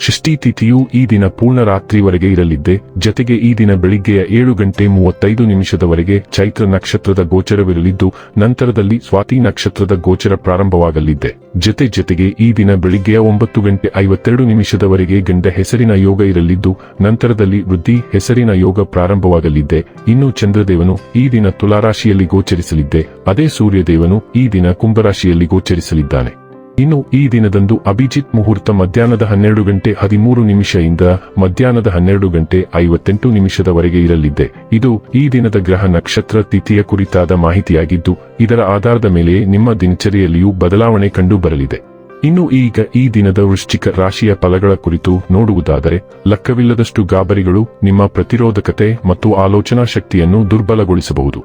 ಷಷ್ಠಿ ತಿಥಿಯು ಈ ದಿನ ಪೂರ್ಣ ರಾತ್ರಿವರೆಗೆ ಇರಲಿದ್ದೆ. ಜತೆಗೆ ಈ ದಿನ ಬೆಳಿಗ್ಗೆಯ ಏಳು ಗಂಟೆ ಮೂವತ್ತೈದು ನಿಮಿಷದವರೆಗೆ ಚೈತ್ರ ನಕ್ಷತ್ರದ ಗೋಚರವಿರಲಿದ್ದು, ನಂತರದಲ್ಲಿ ಸ್ವಾತಿ ನಕ್ಷತ್ರದ ಗೋಚರ ಪ್ರಾರಂಭವಾಗಲಿದ್ದೆ. ಜತೆ ಜತೆಗೆ ಈ ದಿನ ಬೆಳಿಗ್ಗೆಯ ಒಂಬತ್ತು ಗಂಟೆ ಐವತ್ತೆರಡು ನಿಮಿಷದವರೆಗೆ ಗಂಡ ಹೆಸರಿನ ಯೋಗ ಇರಲಿದ್ದು, ನಂತರದಲ್ಲಿ ವೃದ್ಧಿ ಹೆಸರಿನ ಯೋಗ ಪ್ರಾರಂಭವಾಗಲಿದ್ದೆ. ಇನ್ನು ಚಂದ್ರದೇವನು ಈ ದಿನ ತುಲಾರಾಶಿಯಲ್ಲಿ ಗೋಚರಿಸಲಿದ್ದೆ. ಅದೇ ಸೂರ್ಯದೇವನು ಈ ದಿನ ಕುಂಭರಾಶಿಯಲ್ಲಿ ಗೋಚರಿಸಲಿದ್ದಾನೆ. ಇನ್ನು ಈ ದಿನದಂದು ಅಭಿಜಿತ್ ಮುಹೂರ್ತ ಮಧ್ಯಾಹ್ನದ ಹನ್ನೆರಡು ಗಂಟೆ ಹದಿಮೂರು ನಿಮಿಷದಿಂದ ಮಧ್ಯಾಹ್ನದ ಹನ್ನೆರಡು ಗಂಟೆ ಐವತ್ತೆಂಟು ನಿಮಿಷದವರೆಗೆ ಇರಲಿದೆ. ಇದು ಈ ದಿನದ ಗ್ರಹ ನಕ್ಷತ್ರ ತಿಥಿಯ ಕುರಿತಾದ ಮಾಹಿತಿಯಾಗಿದ್ದು, ಇದರ ಆಧಾರದ ಮೇಲೆ ನಿಮ್ಮ ದಿನಚರಿಯಲ್ಲಿಯೂ ಬದಲಾವಣೆ ಕಂಡು ಬರಲಿದೆ ಇನ್ನು ಈಗ ಈ ದಿನದ ವೃಶ್ಚಿಕ ರಾಶಿಯ ಫಲಗಳ ಕುರಿತು ನೋಡುವುದಾದರೆ, ಲಕ್ಕವಿಲ್ಲದಷ್ಟು ಗಾಬರಿಗಳು, ನಿಮ್ಮ ಪ್ರತಿರೋಧಕತೆ ಮತ್ತು ಆಲೋಚನಾ ಶಕ್ತಿಯನ್ನು ದುರ್ಬಲಗೊಳಿಸಬಹುದು.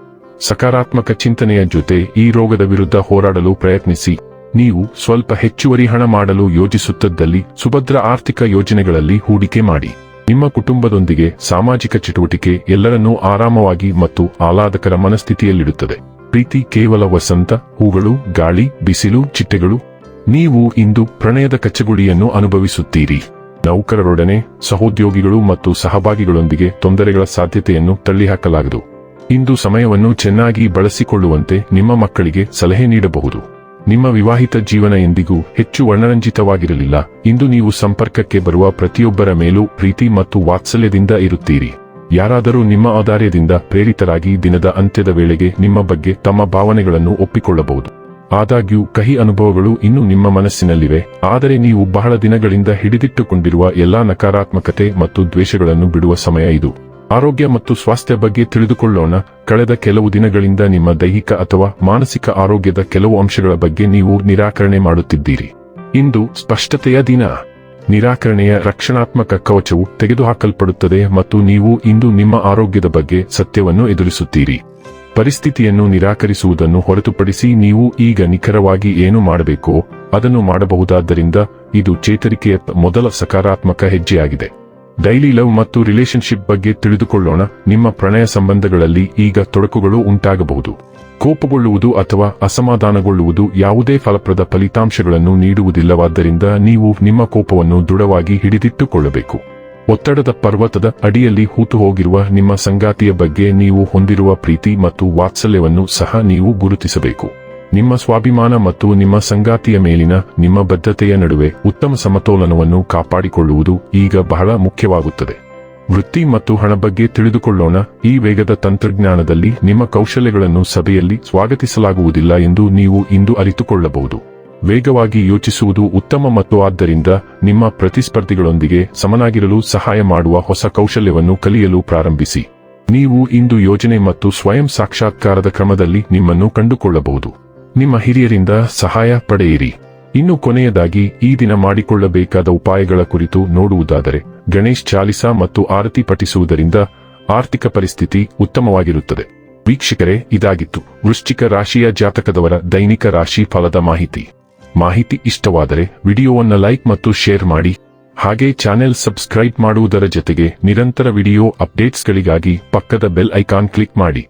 ಸಕಾರಾತ್ಮಕ ಚಿಂತನೆಯ ಜೊತೆ ಈ ರೋಗದ ವಿರುದ್ಧ ಹೋರಾಡಲು ಪ್ರಯತ್ನಿಸಿ. ನೀವು ಸ್ವಲ್ಪ ಹೆಚ್ಚುವರಿ ಹಣ ಮಾಡಲು ಯೋಜಿಸುತ್ತಿದ್ದಲ್ಲಿ ಸುಭದ್ರ ಆರ್ಥಿಕ ಯೋಜನೆಗಳಲ್ಲಿ ಹೂಡಿಕೆ ಮಾಡಿ. ನಿಮ್ಮ ಕುಟುಂಬದೊಂದಿಗೆ ಸಾಮಾಜಿಕ ಚಟುವಟಿಕೆ ಎಲ್ಲರನ್ನೂ ಆರಾಮವಾಗಿ ಮತ್ತು ಆಹ್ಲಾದಕರ ಮನಸ್ಥಿತಿಯಲ್ಲಿಡುತ್ತದೆ. ಪ್ರೀತಿ ಕೇವಲ ವಸಂತ, ಹೂಗಳು, ಗಾಳಿ, ಬಿಸಿಲು, ಚಿಟ್ಟೆಗಳು. ನೀವು ಇಂದು ಪ್ರಣಯದ ಕಚ್ಚಗುಡಿಯನ್ನು ಅನುಭವಿಸುತ್ತೀರಿ. ನೌಕರರೊಡನೆ ಸಹೋದ್ಯೋಗಿಗಳು ಮತ್ತು ಸಹಭಾಗಿಗಳೊಂದಿಗೆ ತೊಂದರೆಗಳ ಸಾಧ್ಯತೆಯನ್ನು ತಳ್ಳಿಹಾಕಲಾಗದು. ಇಂದು ಸಮಯವನ್ನು ಚೆನ್ನಾಗಿ ಬಳಸಿಕೊಳ್ಳುವಂತೆ ನಿಮ್ಮ ಮಕ್ಕಳಿಗೆ ಸಲಹೆ ನೀಡಬಹುದು. ನಿಮ್ಮ ವಿವಾಹಿತ ಜೀವನ ಎಂದಿಗೂ ಹೆಚ್ಚು ವರ್ಣರಂಜಿತವಾಗಿರಲಿಲ್ಲ. ಇಂದು ನೀವು ಸಂಪರ್ಕಕ್ಕೆ ಬರುವ ಪ್ರತಿಯೊಬ್ಬರ ಮೇಲೂ ಪ್ರೀತಿ ಮತ್ತು ವಾತ್ಸಲ್ಯದಿಂದ ಇರುತ್ತೀರಿ. ಯಾರಾದರೂ ನಿಮ್ಮ ಆಧಾರ್ಯದಿಂದ ಪ್ರೇರಿತರಾಗಿ ದಿನದ ಅಂತ್ಯದ ವೇಳೆಗೆ ನಿಮ್ಮ ಬಗ್ಗೆ ತಮ್ಮ ಭಾವನೆಗಳನ್ನು ಒಪ್ಪಿಕೊಳ್ಳಬಹುದು. ಆದಾಗ್ಯೂ, ಕಹಿ ಅನುಭವಗಳು ಇನ್ನೂ ನಿಮ್ಮ ಮನಸ್ಸಿನಲ್ಲಿವೆ. ಆದರೆ ನೀವು ಬಹಳ ದಿನಗಳಿಂದ ಹಿಡಿದಿಟ್ಟುಕೊಂಡಿರುವ ಎಲ್ಲಾ ನಕಾರಾತ್ಮಕತೆ ಮತ್ತು ದ್ವೇಷಗಳನ್ನು ಬಿಡುವ ಸಮಯ ಇದು. ಆರೋಗ್ಯ ಮತ್ತು ಸ್ವಾಸ್ಥ್ಯ ಬಗ್ಗೆ ತಿಳಿದುಕೊಳ್ಳೋಣ. ಕಳೆದ ಕೆಲವು ದಿನಗಳಿಂದ ನಿಮ್ಮ ದೈಹಿಕ ಅಥವಾ ಮಾನಸಿಕ ಆರೋಗ್ಯದ ಕೆಲವು ಅಂಶಗಳ ಬಗ್ಗೆ ನೀವು ನಿರಾಕರಣೆ ಮಾಡುತ್ತಿದ್ದೀರಿ. ಇಂದು ಸ್ಪಷ್ಟತೆಯ ದಿನ. ನಿರಾಕರಣೆಯ ರಕ್ಷಣಾತ್ಮಕ ಕವಚವು ತೆಗೆದುಹಾಕಲ್ಪಡುತ್ತದೆ ಮತ್ತು ನೀವು ಇಂದು ನಿಮ್ಮ ಆರೋಗ್ಯದ ಬಗ್ಗೆ ಸತ್ಯವನ್ನು ಎದುರಿಸುತ್ತೀರಿ. ಪರಿಸ್ಥಿತಿಯನ್ನು ನಿರಾಕರಿಸುವುದನ್ನು ಹೊರತುಪಡಿಸಿ ನೀವು ಈಗ ನಿಖರವಾಗಿ ಏನು ಮಾಡಬೇಕೋ ಅದನ್ನು ಮಾಡಬಹುದಾದ್ದರಿಂದ ಇದು ಚೇತರಿಕೆಯ ಮೊದಲ ಸಕಾರಾತ್ಮಕ ಹೆಜ್ಜೆಯಾಗಿದೆ. ಡೈಲಿ ಲವ್ ಮತ್ತು ರಿಲೇಶನ್ಶಿಪ್ ಬಗ್ಗೆ ತಿಳಿದುಕೊಳ್ಳೋಣ. ನಿಮ್ಮ ಪ್ರಣಯ ಸಂಬಂಧಗಳಲ್ಲಿ ಈಗ ತೊಡಕುಗಳು ಉಂಟಾಗಬಹುದು. ಕೋಪಗೊಳ್ಳುವುದು ಅಥವಾ ಅಸಮಾಧಾನಗೊಳ್ಳುವುದು ಯಾವುದೇ ಫಲಪ್ರದ ಫಲಿತಾಂಶಗಳನ್ನು ನೀಡುವುದಿಲ್ಲವಾದ್ದರಿಂದ ನೀವು ನಿಮ್ಮ ಕೋಪವನ್ನು ದೃಢವಾಗಿ ಹಿಡಿದಿಟ್ಟುಕೊಳ್ಳಬೇಕು. ಒತ್ತಡದ ಪರ್ವತದ ಅಡಿಯಲ್ಲಿ ಹೂತು ಹೋಗಿರುವ ನಿಮ್ಮ ಸಂಗಾತಿಯ ಬಗ್ಗೆ ನೀವು ಹೊಂದಿರುವ ಪ್ರೀತಿ ಮತ್ತು ವಾತ್ಸಲ್ಯವನ್ನು ಸಹ ನೀವು ಗುರುತಿಸಬೇಕು. ನಿಮ್ಮ ಸ್ವಾಭಿಮಾನ ಮತ್ತು ನಿಮ್ಮ ಸಂಗಾತಿಯ ಮೇಲಿನ ನಿಮ್ಮ ಬದ್ಧತೆಯ ನಡುವೆ ಉತ್ತಮ ಸಮತೋಲನವನ್ನು ಕಾಪಾಡಿಕೊಳ್ಳುವುದು ಈಗ ಬಹಳ ಮುಖ್ಯವಾಗುತ್ತದೆ. ವೃತ್ತಿ ಮತ್ತು ಹಣ ಬಗ್ಗೆ ತಿಳಿದುಕೊಳ್ಳೋಣ. ಈ ವೇಗದ ತಂತ್ರಜ್ಞಾನದಲ್ಲಿ ನಿಮ್ಮ ಕೌಶಲ್ಯಗಳನ್ನು ಸಭೆಯಲ್ಲಿ ಸ್ವಾಗತಿಸಲಾಗುವುದಿಲ್ಲ ಎಂದು ನೀವು ಇಂದು ಅರಿತುಕೊಳ್ಳಬಹುದು. ವೇಗವಾಗಿ ಯೋಚಿಸುವುದು ಉತ್ತಮ ಮತ್ತು ಆದ್ದರಿಂದ ನಿಮ್ಮ ಪ್ರತಿಸ್ಪರ್ಧಿಗಳೊಂದಿಗೆ ಸಮನಾಗಿರಲು ಸಹಾಯ ಮಾಡುವ ಹೊಸ ಕೌಶಲ್ಯವನ್ನು ಕಲಿಯಲು ಪ್ರಾರಂಭಿಸಿ. ನೀವು ಇಂದು ಯೋಜನೆ ಮತ್ತು ಸ್ವಯಂ ಸಾಕ್ಷಾತ್ಕಾರದ ಕ್ರಮದಲ್ಲಿ ನಿಮ್ಮನ್ನು ಕಂಡುಕೊಳ್ಳಬಹುದು. ನಿಮ್ಮ ಹಿರಿಯರಿಂದ ಸಹಾಯ ಪಡೆಯಿರಿ. ಇನ್ನು ಕೊನೆಯದಾಗಿ, ಈ ದಿನ ಮಾಡಿಕೊಳ್ಳಬೇಕಾದ ಉಪಾಯಗಳ ಕುರಿತು ನೋಡುವುದಾದರೆ, ಗಣೇಶ್ ಚಾಲಿಸಾ ಮತ್ತು ಆರತಿ ಪಠಿಸುವುದರಿಂದ ಆರ್ಥಿಕ ಪರಿಸ್ಥಿತಿ ಉತ್ತಮವಾಗಿರುತ್ತದೆ. ವೀಕ್ಷಕರೇ, ಇದಾಗಿತ್ತು. ವೃಶ್ಚಿಕ ರಾಶಿಯ ಜಾತಕದವರ ದೈನಿಕ ರಾಶಿ ಫಲದ ಮಾಹಿತಿ. ಮಾಹಿತಿ ಇಷ್ಟವಾದರೆ, ವಿಡಿಯೋವನ್ನು ಲೈಕ್ ಮತ್ತು ಶೇರ್ ಮಾಡಿ. ಹಾಗೆ ಚಾನೆಲ್ ಸಬ್ಸ್ಕ್ರೈಬ್ ಮಾಡುವುದರ ಜೊತೆಗೆ ನಿರಂತರ ವಿಡಿಯೋ ಅಪ್ಡೇಟ್ಸ್ಗಳಿಗಾಗಿ ಪಕ್ಕದ ಬೆಲ್ ಐಕಾನ್ ಕ್ಲಿಕ್ ಮಾಡಿ.